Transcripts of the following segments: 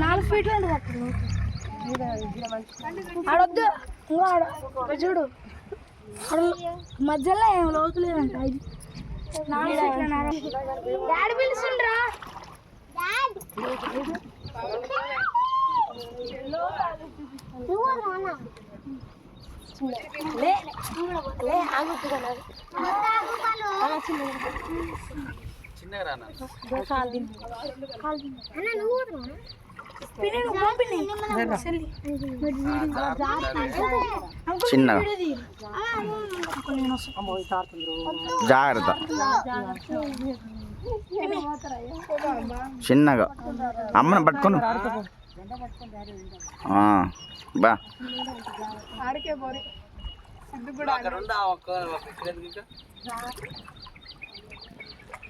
నాలుగు ఫీట్లు అక్కడ ఆడొద్దు. చూడు. మధ్యలో ఏం లోతు లేదంట ఇది. డాడీ పిలుస్తుండ్రా. లే చిన్నగా. జాగ్రత్త. చిన్నగా. అమ్మని పట్టుకోను. ఆ, బా. ఆడికే పోరి సిద్ధు కూడా నువ్వే ఆడికి పాలయ్యా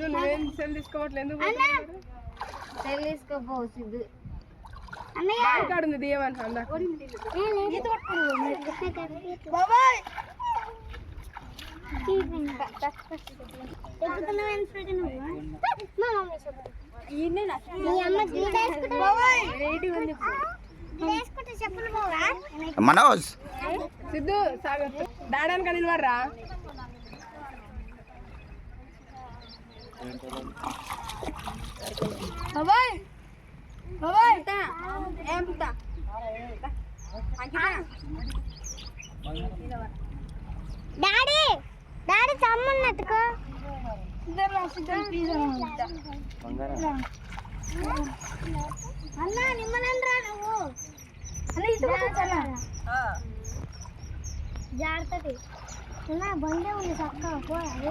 నువ్వేం సెల్ దియమంట అందా బాబాయ్! మనోజ్! సిద్ధు సాగు డాడానికి నిలబడరా బాబాయ్! బాబాయ్! ఏం పుట్ట డాడీ! డాడీ తమ్మున్నట్టుకో అన్న నిమ్మలండ్రా నువ్వు. అన్న జాగ్రత్తది. అన్న బండే ఉంది చక్కగా పోరాదు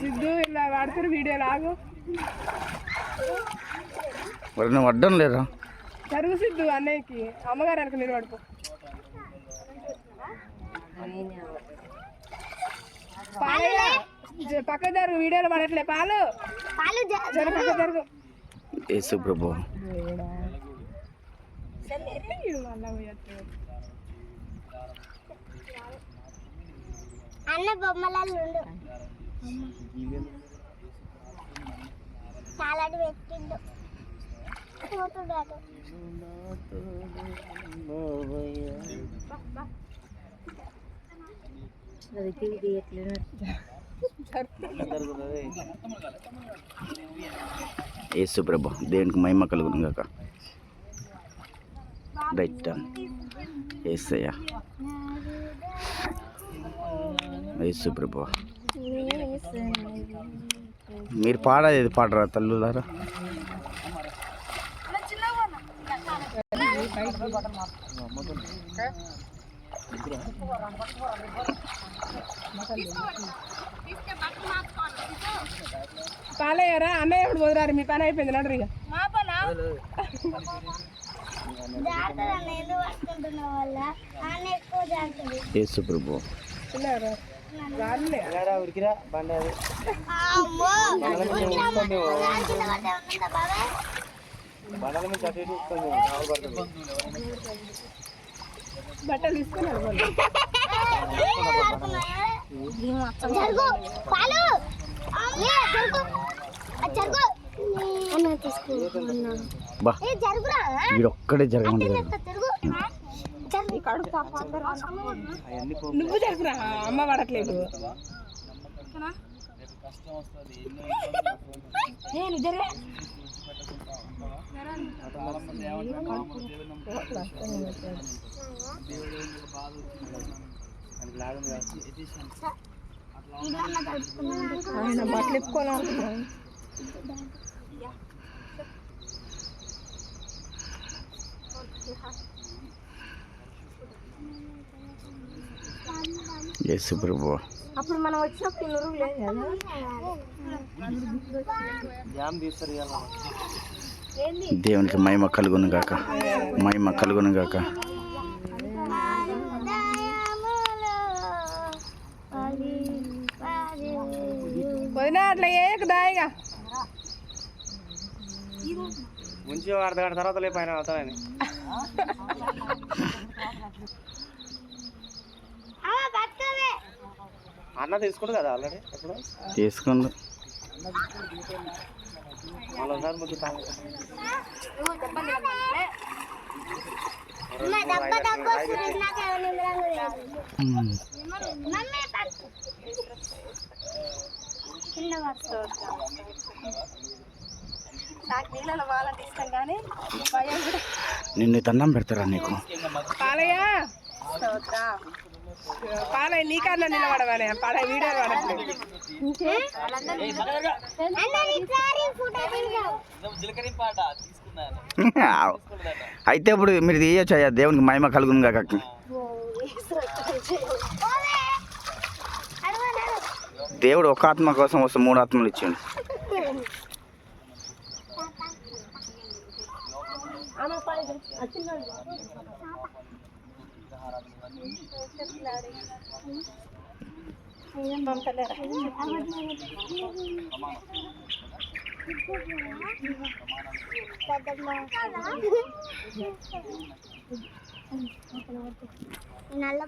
సిద్ధు ఇలా వాడుతురు వీడియో లాగు. మరి నువ్వు అడ్డం లేరా జరుగు సిద్ధు అన్నయ్యకి అమ్మగారు అనుకు నిలబడుకో పాలయ్య జ- పక్క జరుగు వీడియోలో పడట్లే పాలు. జర పక్క జరుగు. యేసు ప్రభు. అన్న బొమ్మలలో ఏ సుప్రభ పెట్టిండు యేసు దేవునికి మహిమ కలుగును కాక రైట్. ఏసయ్యా. యేసు సుప్రభ మీరు పాడేది పాడరా తల్లులారా పాలయ్యారా అన్నయ్య ఎప్పుడు పోదురారు? మీ పని అయిపోయింది నడరు ఇక. యేసు ప్రభు. ఉరికిరా బండి అది బండల మీద. బట్టలు బా. వీడొక్కడే జరగమంటారు జరుగు జరుగు అవన్నీ పో నువ్వు జరుగురా అమ్మ పడట్లేదు. నేను ఇద్దరే ఆయన బట్టలు ఎత్తుకోవాలనుకుంటున్నాను యేసు ప్రభు అప్పుడు మనం వచ్చినప్పుడు ఇన్ని రూపాయలు లేదు కదా జామ్ తీస్తారు ఇవాళ. దేవునికి మహిమ కలుగును గాక. మహిమ కలుగును గాక. వదిన అట్లా ఏక దాయిగా ముంచి గంట తర్వాత లేపు ఆయన అవుతాడని అన్న తీసుకుంటు కదా ఆల్రెడీ ఎప్పుడు తీసుకుండు మళ్ళీ ఒకసారి ముద్దు తాగు. డబ్బా తక్కువ వస్తుంది నాకు ఎవరి నిమ్మలంగా లేదు ఉమ్. మమ్మీ పట్టు. కింద పట్టు. నాకు నీళ్ళలో వాళ్ళంటే ఇష్టం కానీ భయం కూడా. నిన్ను దండం పెడతారా నీకు? పాలయ్య పాలయ్య నీ కన్నా నిలబడవానే పాలయ్య వీడియోలు పడట్లేదు. అయితే ఇప్పుడు మీరు తీయచ్చు అయ్యా దేవునికి మహిమ కలుగును అడుగు. దేవుడు ఒక ఆత్మ కోసం వస్తే మూడు ఆత్మలు ఇచ్చిండు నల్ల